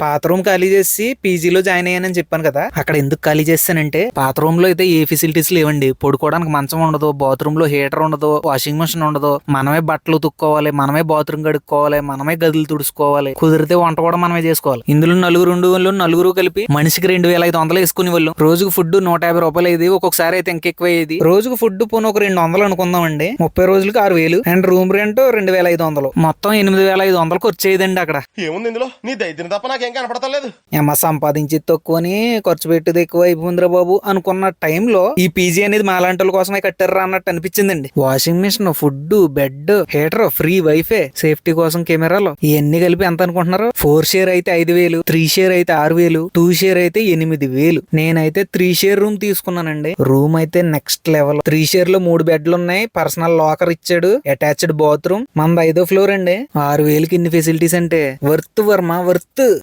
పాత రూమ్ ఖాళీ చేసి పీజీలో జాయిన్ అయ్యానని చెప్పాను కదా. అక్కడ ఎందుకు ఖాళీ చేస్తానంటే పాత రూమ్లో అయితే ఏ ఫెసిలిటీస్ లేవండి. పడుకోవడానికి మంచం ఉండదు బాత్రూమ్లో హీటర్ ఉండదు వాషింగ్ మిషన్ ఉండదు. మనమే బట్టలు ఉతుక్కోవాలి మనమే బాత్రూమ్ కడుక్కోవాలి మనమే గదులు తుడుచుకోవాలి. కుదిరితే వంట కూడా మనమే చేసుకోవాలి. ఇందులో నలుగురు రెండు వాళ్ళు నలుగురు కలిపి మనిషికి రెండు వేల ఐదు వందలు వేసుకునే వాళ్ళు రోజుకు ఫుడ్ నూట యాభై రూపాయలు అయ్యేది ఒక్కొక్కసారి అయితే ఇంకెక్కువ అయ్యేది. రోజుకు ఫుడ్ పోను ఒక రెండు వందలు అనుకుందామండి. ముప్పై రోజులకు ఆరు వేలు. అండ్ రూమ్ రెంట్ రెండు వేల ఐదు వందలు. మొత్తం ఎనిమిది వేల ఐదు వందలు ఖర్చు అయ్యేదండి అక్కడ. ఏముంది ఇందులో? నీ దైత్యం తప్ప నాకు కనపడతలేదు. ఏమ సంపాదించి తక్కువని ఖర్చు పెట్టేది ఎక్కువ అయిపోయిందిరా బాబు అనుకున్న టైంలో ఈ పీజీ అనేది మాలాంటి కోసమే కట్టారా అన్నట్టు అనిపించిందండి. Washing machine food bed heater free WiFi safety కోసం కెమెరాలు ఇవన్నీ కలిపి ఎంత అనుకుంటున్నారు? ఫోర్ షేర్ అయితే ఐదు వేలు త్రీ షేర్ అయితే ఆరు వేలు టూ షేర్ అయితే ఎనిమిది వేలు. నేనైతే త్రీ షేర్ రూమ్ తీసుకున్నానండి. రూమ్ అయితే నెక్స్ట్ లెవెల్ త్రీ షేర్లో మూడు బెడ్లు ఉన్నాయి. పర్సనల్ లాకర్ ఇచ్చాడు. అటాచ్డ్ బాత్రూమ్ మనది ఐదో ఫ్లోర్ అండి. ఆరు వేలకి ఇన్ని ఫెసిలిటీస్ అంటే వర్త్ వర్మ వర్త్